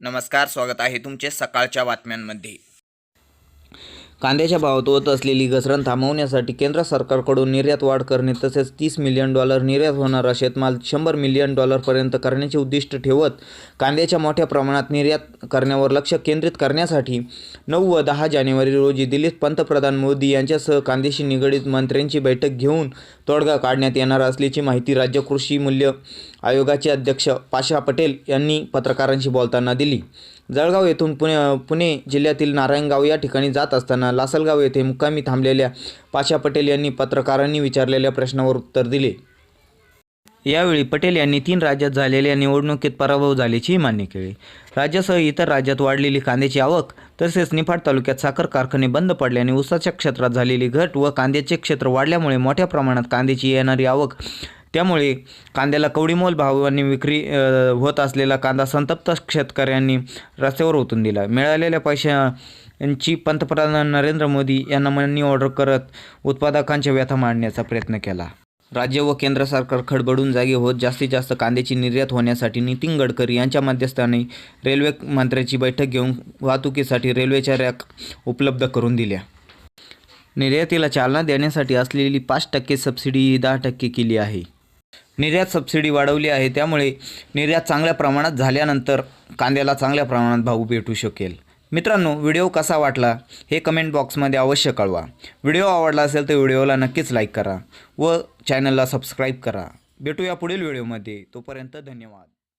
नमस्कार स्वागत आहे तुमचे सकाळच्या बातम्यांमध्ये. कांद्याच्या भावात होत असलेली घसरण थांबवण्यासाठी केंद्र सरकारकडून निर्यात वाढ करणे तसेच तीस मिलियन डॉलर निर्यात होणारा शेतमाल शंभर मिलियन डॉलरपर्यंत करण्याचे उद्दिष्ट ठेवत कांद्याच्या मोठ्या प्रमाणात निर्यात करण्यावर लक्ष केंद्रित करण्यासाठी नऊ व दहा जानेवारी रोजी दिल्लीत पंतप्रधान मोदी यांच्यासह कांद्याशी निगडीत मंत्र्यांची बैठक घेऊन तोडगा काढण्यात येणार असल्याची माहिती राज्य कृषी मूल्य आयोगाचे अध्यक्ष पाशा पटेल यांनी पत्रकारांशी बोलताना दिली. जळगाव येथून पुणे पुणे जिल्ह्यातील नारायणगाव या ठिकाणी जात असताना लासलगाव येथे मुक्कामी थांबलेल्या पाशा पटेल यांनी पत्रकारांनी विचारलेल्या प्रश्नावर उत्तर दिले. यावेळी पटेल यांनी तीन राज्यात झालेल्या निवडणुकीत पराभव झाल्याची मान्य केली. राज्यासह इतर राज्यात वाढलेली कांद्याची आवक तसेच निफाड तालुक्यात साखर कारखाने बंद पडल्याने ऊसाच्या क्षेत्रात झालेली घट व कांद्याचे क्षेत्र वाढल्यामुळे मोठ्या प्रमाणात कांद्याची येणारी आवक त्यामुळे कांद्याला कवडीमोल भावांनी विक्री होत असलेला कांदा संतप्त शेतकऱ्यांनी रस्त्यावर ओतून दिला. मिळालेल्या पैशांची पंतप्रधान नरेंद्र मोदी यांना मनी ऑर्डर करत उत्पादकांच्या व्यथा मांडण्याचा प्रयत्न केला. राज्य व केंद्र सरकार खडबडून जागे होत जास्तीत जास्त कांद्याची निर्यात होण्यासाठी नितीन गडकरी यांच्या मध्यस्थाने रेल्वे मंत्र्याची बैठक घेऊन वाहतुकीसाठी रेल्वेच्या रॅक उपलब्ध करून दिल्या. निर्यातीला चालना देण्यासाठी असलेली पाच टक्के सबसिडी दहा टक्के केली आहे. निर्यात सबसिडी वाढवली आहे. त्यामुळे निर्यात चांगल्या प्रमाणात झाल्यानंतर कांद्याला चांगल्या प्रमाणात भाव भेटू शकेल. मित्रांनो व्हिडिओ कसा वाटला हे कमेंट बॉक्समध्ये अवश्य कळवा. व्हिडिओ आवडला असेल तर व्हिडिओला नक्कीच लाईक करा व चॅनलला सबस्क्राईब करा. भेटूया पुढील व्हिडिओमध्ये तोपर्यंत धन्यवाद.